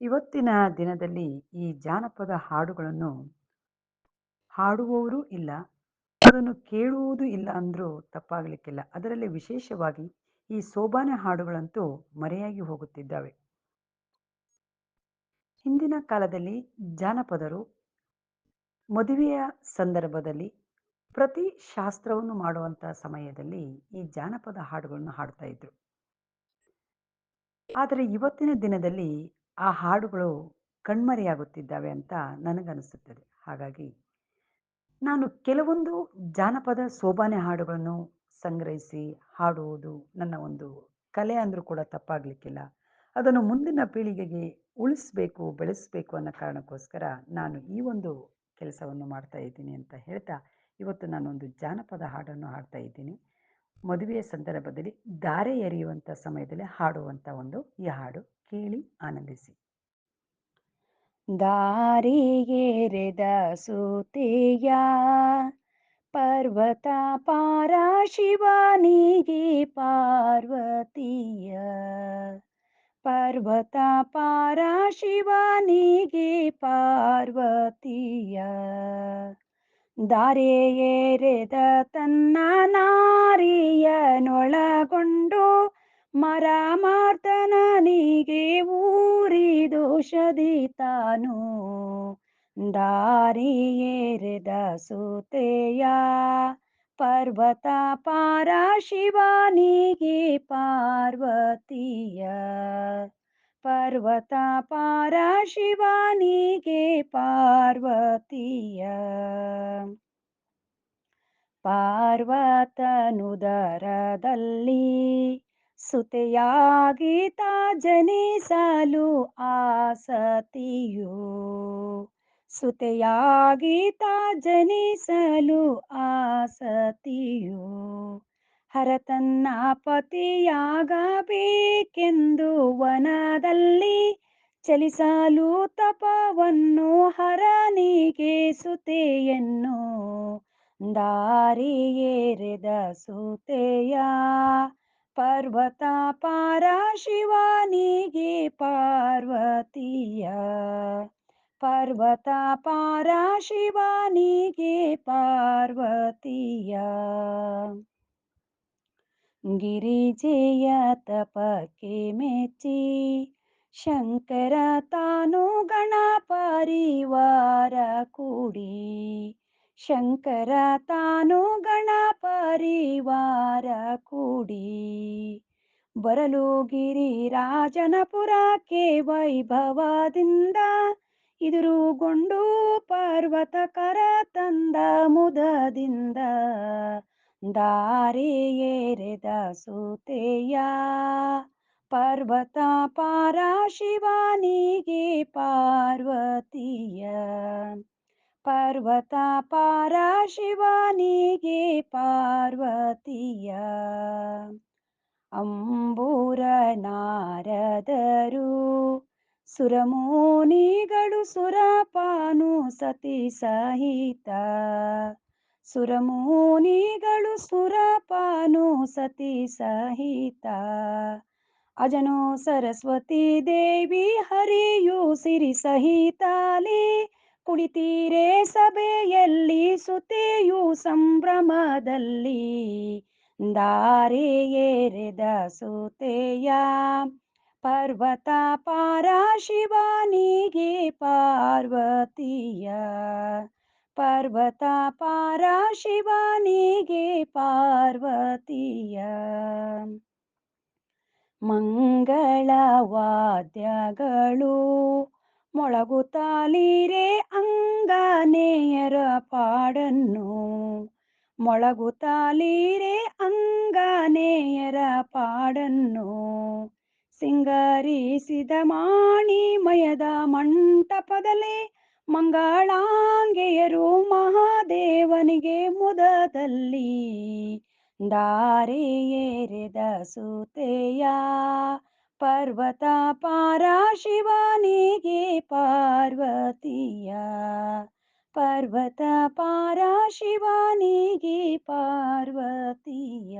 ಇವತ್ತಿನ ದಿನದಲ್ಲಿ ಈ ಜಾನಪದ ಹಾಡುಗಳನ್ನು ಹಾಡುವವರು ಇಲ್ಲ, ಅದನ್ನು ಕೇಳುವುದು ಇಲ್ಲ ಅಂದರೂ ತಪ್ಪಾಗಲಿಕ್ಕಿಲ್ಲ. ಅದರಲ್ಲಿ ವಿಶೇಷವಾಗಿ ಈ ಸೋಬಾನೆ ಹಾಡುಗಳಂತೂ ಮರೆಯಾಗಿ ಹೋಗುತ್ತಿದ್ದಾವೆ. ಹಿಂದಿನ ಕಾಲದಲ್ಲಿ ಜಾನಪದರು ಮದುವೆಯ ಸಂದರ್ಭದಲ್ಲಿ ಪ್ರತಿ ಶಾಸ್ತ್ರವನ್ನು ಮಾಡುವಂಥ ಸಮಯದಲ್ಲಿ ಈ ಜಾನಪದ ಹಾಡುಗಳನ್ನು ಹಾಡ್ತಾ ಇದ್ರು. ಆದರೆ ಇವತ್ತಿನ ದಿನದಲ್ಲಿ ಆ ಹಾಡುಗಳು ಕಣ್ಮರೆಯಾಗುತ್ತಿದ್ದಾವೆ ಅಂತ ನನಗನಿಸುತ್ತದೆ. ಹಾಗಾಗಿ ನಾನು ಕೆಲವೊಂದು ಜಾನಪದ ಸೋಬಾನೆ ಹಾಡುಗಳನ್ನು ಸಂಗ್ರಹಿಸಿ ಹಾಡುವುದು ನನ್ನ ಒಂದು ಕಲೆ ಅಂದರೂ ಕೂಡ ತಪ್ಪಾಗಲಿಕ್ಕಿಲ್ಲ. ಅದನ್ನು ಮುಂದಿನ ಪೀಳಿಗೆಗೆ ಉಳಿಸಬೇಕು ಬೆಳೆಸಬೇಕು ಅನ್ನೋ ಕಾರಣಕ್ಕೋಸ್ಕರ ನಾನು ಈ ಒಂದು ಕೆಲಸವನ್ನು ಮಾಡ್ತಾ ಇದ್ದೀನಿ ಅಂತ ಹೇಳ್ತಾ, ಇವತ್ತು ನಾನೊಂದು ಜಾನಪದ ಹಾಡನ್ನು ಹಾಡ್ತಾ ಇದ್ದೀನಿ. ಮದುವೆಯ ಸಂದರ್ಭದಲ್ಲಿ ಧಾರೆ ಎರೆಯುವಂಥ ಸಮಯದಲ್ಲಿ ಹಾಡುವಂಥ ಒಂದು ಈ ಹಾಡು ಕೇಳಿ ಆನಂದಿಸಿ. ದಾರಿಗೆರೆದ ಸೂತೆಯ ಪರ್ವತ ಪಾರ ಶಿವನಿಗೆ ಪಾರ್ವತಿಯ ಪರ್ವತ ಪಾರ ಶಿವನಿಗೆ ಪಾರ್ವತಿಯ ದಾರೆ ಎರೆದ ತನ್ನ ನಾರಿಯನೊಳಗೊಂಡು ಮರ ಮಾರ್ತನನಿಗೆ ಊರಿ ದೋಷದಿ ತಾನು. ದಾರಿ ಎರೆದ ಸೂತೆಯ ಪರ್ವತ ಪಾರ ಶಿವನಿಗೆ ಪಾರ್ವತಿಯ. ಪರ್ವತ ಪಾರ ಶಿವನಿಗೆ ಪಾರ್ವತಿಯ. ಪಾರ್ವತನುದರದಲ್ಲಿ ಸುತೆಯಾಗೀತ ಜನಿಸಲು ಆಸತಿಯೋ ಸುತೆಯಾಗೀತ ಜನಿಸಲು ಆಸತಿಯೋ ಹರತನ್ನ ಪತಿಯಾಗಬೇಕೆಂದು ವನದಲ್ಲಿ ಚಲಿಸಲು ತಪವನ್ನು ಹರನಿಗೆ ಸುತೆಯನ್ನು ದಾರಿ ಸುತೆಯ ಸೂತೆಯ ಪರ್ವತ ಪಾರ ಶಿವನಿಗೆ ಪಾರ್ವತಿಯ. ಪರ್ವತ ಪಾರ ಶಿವನಿಗೆ ಪಾರ್ವತಿಯ. ಗಿರಿಜೆಯ ತಪಕ್ಕೆ ಮೆಚ್ಚಿ ಶಂಕರ ತಾನು ಗಣ ಪರಿವಾರ ಕೂಡಿ. ಶಂಕರ ತಾನು ಗಣ ಪರಿವಾರ ಕೂಡಿ. ಬರಲು ಗಿರಿರಾಜನಪುರಕ್ಕೆ ವೈಭವದಿಂದ ಇದುರುಗೊಂಡು ಪರ್ವತ ಕರ ತಂದ ಮುದದಿಂದ ದಾರಿ ಎರೆದ ಸೂತೆಯ ಪರ್ವತ ಪಾರ ಶಿವನಿಗೆ ಪಾರ್ವತಿಯ ಪರ್ವತ ಪಾರ ಶಿವನಿಗೆ ಪಾರ್ವತಿಯ ಅಂಬೂರ ನಾರದರು, ಸುರಮೋನಿಗಳು ಸುರಪಾನು ಸತಿ ಸಹಿತ, ಸುರಮೋನಿಗಳು ಸುರಪಾನು ಸತಿ ಸಹಿತ. ಅಜನು ಸರಸ್ವತಿ ದೇವಿ ಹರಿಯು ಸಿರಿ ಸಹಿತಾಲಿ, ಕುಳಿತೀರೆ ಸಭೆಯಲ್ಲಿ ಸುತೆಯು ಸಂಭ್ರಮದಲ್ಲಿ. ದಾರಿ ಎರೆದ ಸೂತೆಯ ಪರ್ವತ ಪಾರ ಶಿವನಿಗೆ ಪಾರ್ವತಿಯ ಪರ್ವತ ಪಾರ ಶಿವನಿಗೆ ಪಾರ್ವತಿಯ ಮಂಗಳವಾದ್ಯಗಳು ಮೊಳಗುತ್ತಾಲಿರೆ ಅಂಗನೇಯರ ಪಾಡನ್ನು ಮೊಳಗುತ್ತಾಲಿರೆ ಅಂಗನೇಯರ ಪಾಡನ್ನು ಸಿಂಗರಿಸಿದ ಮಾಣಿಮಯದ ಮಂಟಪದಲ್ಲಿ ಮಂಗಳಾಂಗೆಯರು ಮಹಾದೇವನಿಗೆ ಮುದದಲ್ಲಿ ದಾರಿ ಸೂತೆಯ ಪರ್ವತ ಪಾರ ಶಿವನಿಗೆ ಪಾರ್ವತಿಯ ಪರ್ವತ ಪಾರ ಶಿವನಿಗೆ ಪಾರ್ವತಿಯ